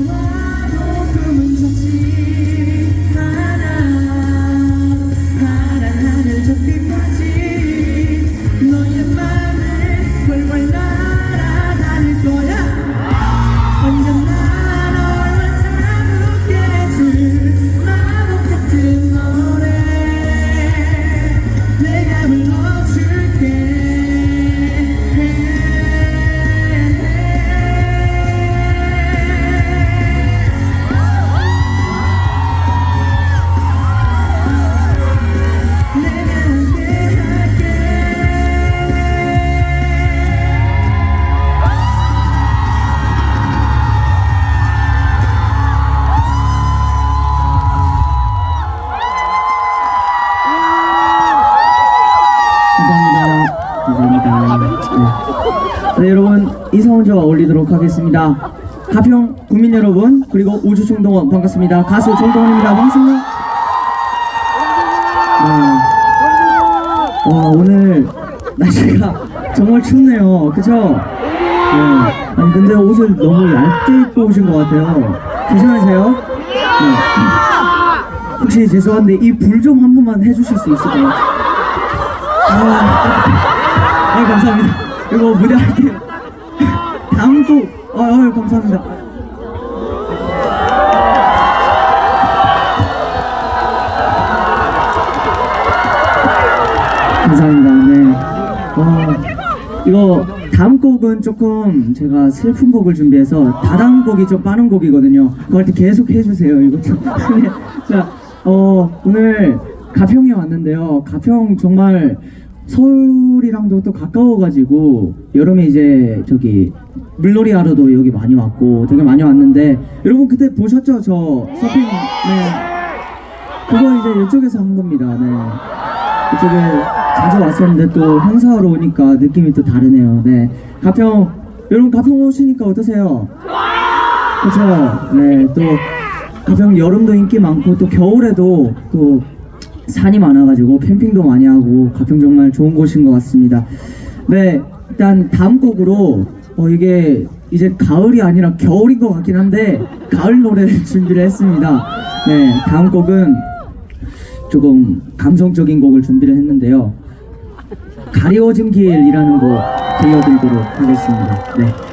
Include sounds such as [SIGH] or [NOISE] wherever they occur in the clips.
비가 와 감사합니다. 네. 네, 여러분 이성훈 씨와 어울리도록 하겠습니다. 가평 국민 여러분 그리고 우주 총동원 반갑습니다. 가수 총동원입니다. 반갑습니다. 네. 와 오늘 날씨가 정말 춥네요. 그죠? 네. 아니 근데 옷을 너무 얇게 입고 오신 것 같아요. 괜찮으세요? 네. 혹시 죄송한데 이 불 좀 한 번만 해주실 수 있을까요? 아, 아 감사합니다. 이거 무대 할게요. 다음 곡, 아, 아 감사합니다. 감사합니다. 네. 와, 이거 다음 곡은 조금 제가 슬픈 곡을 준비해서 다다음 곡이 좀 빠른 곡이거든요. 그걸 때 계속 해주세요. 이거 좀. [LAUGHS] 네. 자, 어, 오늘 가평에 왔는데요. 가평 정말 서울이랑도 또 가까워가지고 여름에 이제 저기 물놀이 하러도 여기 많이 왔고 되게 많이 왔는데 여러분 그때 보셨죠? 저 서핑 네 그거 이제 이쪽에서 한 겁니다. 네 이쪽에 자주 왔었는데 또 행사하러 오니까 느낌이 또 다르네요. 네 가평 여러분 가평 오시니까 어떠세요? 그렇죠. 네또 가평 여름도 인기 많고 또 겨울에도 또 산이 많아가지고 캠핑도 많이 하고 가평 정말 좋은 곳인 것 같습니다. 네, 일단 다음 곡으로 어 이게 이제 가을이 아니라 겨울인 것 같긴 한데 가을 노래를 [LAUGHS] 준비를 했습니다. 네, 다음 곡은 조금 감성적인 곡을 준비를 했는데요. 가리워진 길이라는 곡 들려드리도록 하겠습니다. 네.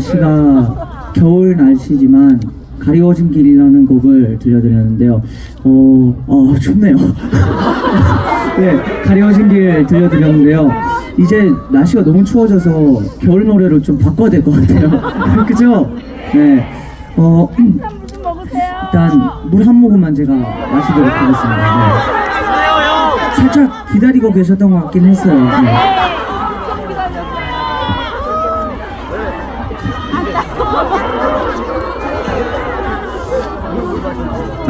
날씨가 겨울 날씨지만 가리워진 길이라는 곡을 들려드렸는데요. 어, 어 춥네요. [LAUGHS] 네, 가리워진 길 들려드렸는데요. 이제 날씨가 너무 추워져서 겨울 노래로 좀 바꿔야 될 것 같아요. [LAUGHS] 그죠? 네. 어, 일단 물 한 모금만 제가 마시도록 하겠습니다. 네. 살짝 기다리고 계셨던 것 같긴 했어요. 네.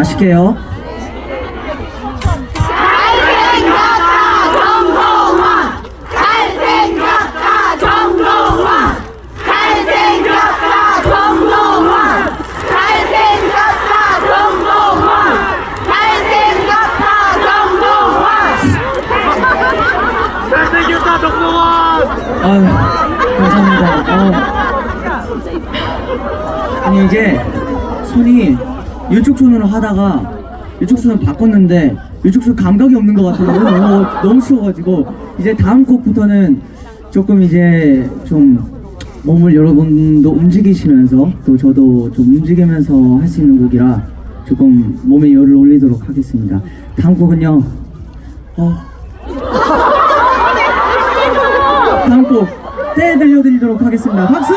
맛있게요. 잘생겼다 정동원 잘생겼다 정동원 잘생겼다 정동원 잘생겼다 정동원 잘생겼다 정동원 아유, 감사합니다. 아유. 아니 이게 손이 이쪽 손으로 하다가 이쪽 손을 바꿨는데 이쪽 손 감각이 없는 것 같아서 너무 너무 추워가지고 이제 다음 곡부터는 조금 이제 좀 몸을 여러분도 움직이시면서 또 저도 좀 움직이면서 할 수 있는 곡이라 조금 몸에 열을 올리도록 하겠습니다. 다음 곡은요. 어, 다음 곡 때 들려드리도록 하겠습니다. 박수!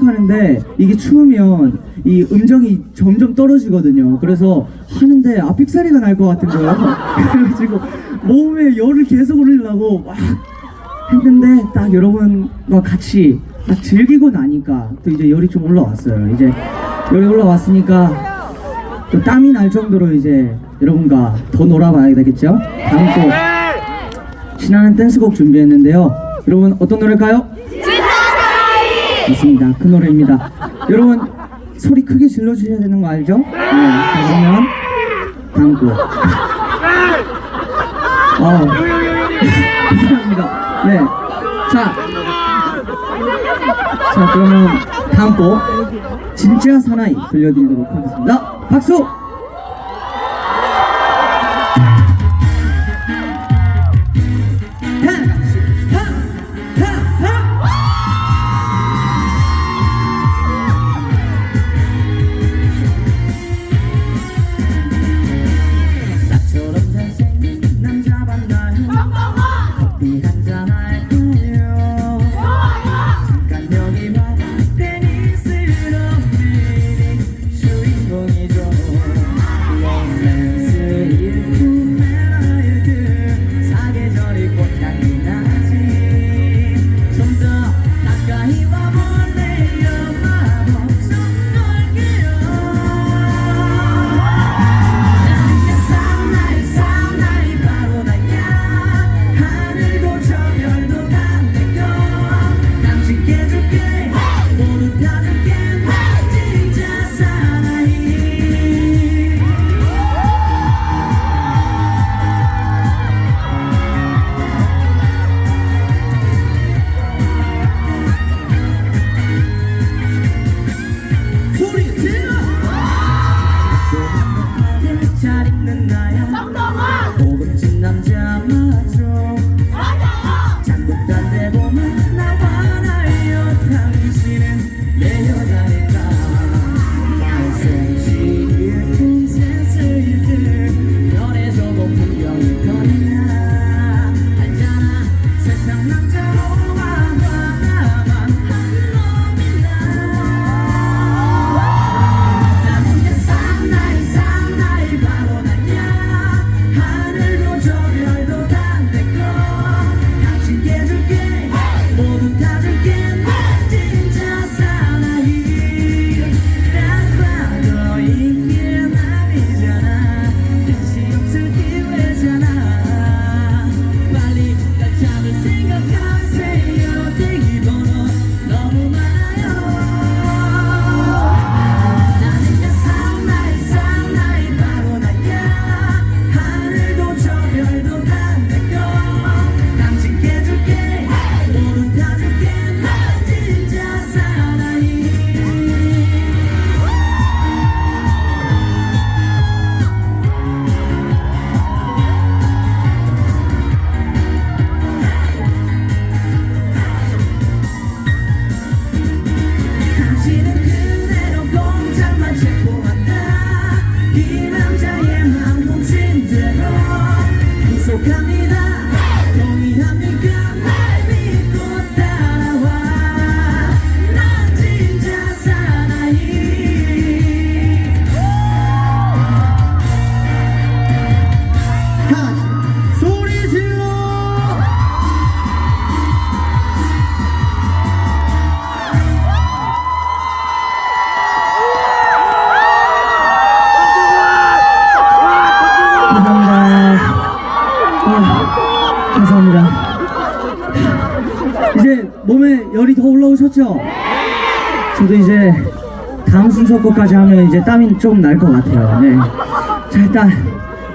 시작하는데 이게 추우면 이 음정이 점점 떨어지거든요. 그래서 하는데 아, 삑사리가 날 것 같은 거예요. [LAUGHS] 그래가지고 몸에 열을 계속 올리려고 막 했는데 딱 여러분과 같이 딱 즐기고 나니까 또 이제 열이 좀 올라왔어요. 이제 열이 올라왔으니까 또 땀이 날 정도로 이제 여러분과 더 놀아봐야 되겠죠? 다음 곡 신나는 댄스곡 준비했는데요. 여러분 어떤 노래일까요? 맞습니다. 그 노래입니다. 여러분 소리 크게 질러주셔야 되는 거 알죠? 네. 자, 그러면 다음 곡. 어. 감사합니다. 네. 자. 자 그러면 다음 곡 진짜 사나이 들려드리도록 하겠습니다. 박수! 다내거 당신 거까지 하면 이제 땀이 좀 날 것 같아요. 네. 자 일단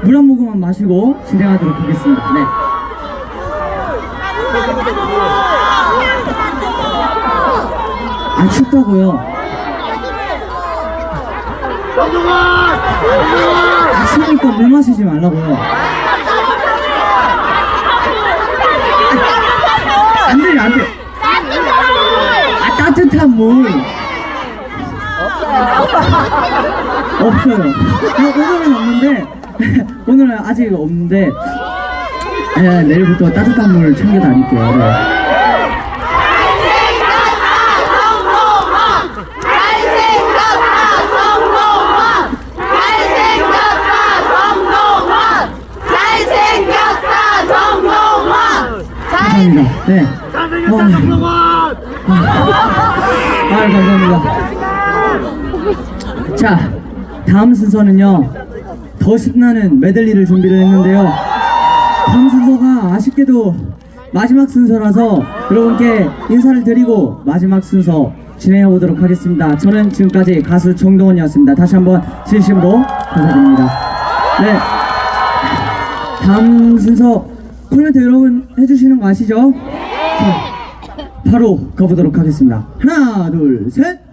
물 한 모금만 마시고 진행하도록 하겠습니다. 네. 아 춥다고요? 아, 추우니까 물 마시지 말라고요. 안 돼요, 안 돼. 아, 따뜻한 물. 없어요. 이거 오늘은 없는데, [LAUGHS] 오늘은 아직 없는데, 네, 내일부터 따뜻한 물 챙겨 다닐게요. 네. 감사합니다. 네. 어, 아, 감사합니다. 자, 다음 순서는요. 더 신나는 메들리를 준비를 했는데요. 다음 순서가 아쉽게도 마지막 순서라서 여러분께 인사를 드리고 마지막 순서 진행해 보도록 하겠습니다. 저는 지금까지 가수 정동원이었습니다. 다시 한번 진심으로 감사드립니다. 네. 다음 순서 콜멘트 여러분 해주시는 거 아시죠? 자, 바로 가보도록 하겠습니다. 하나, 둘, 셋.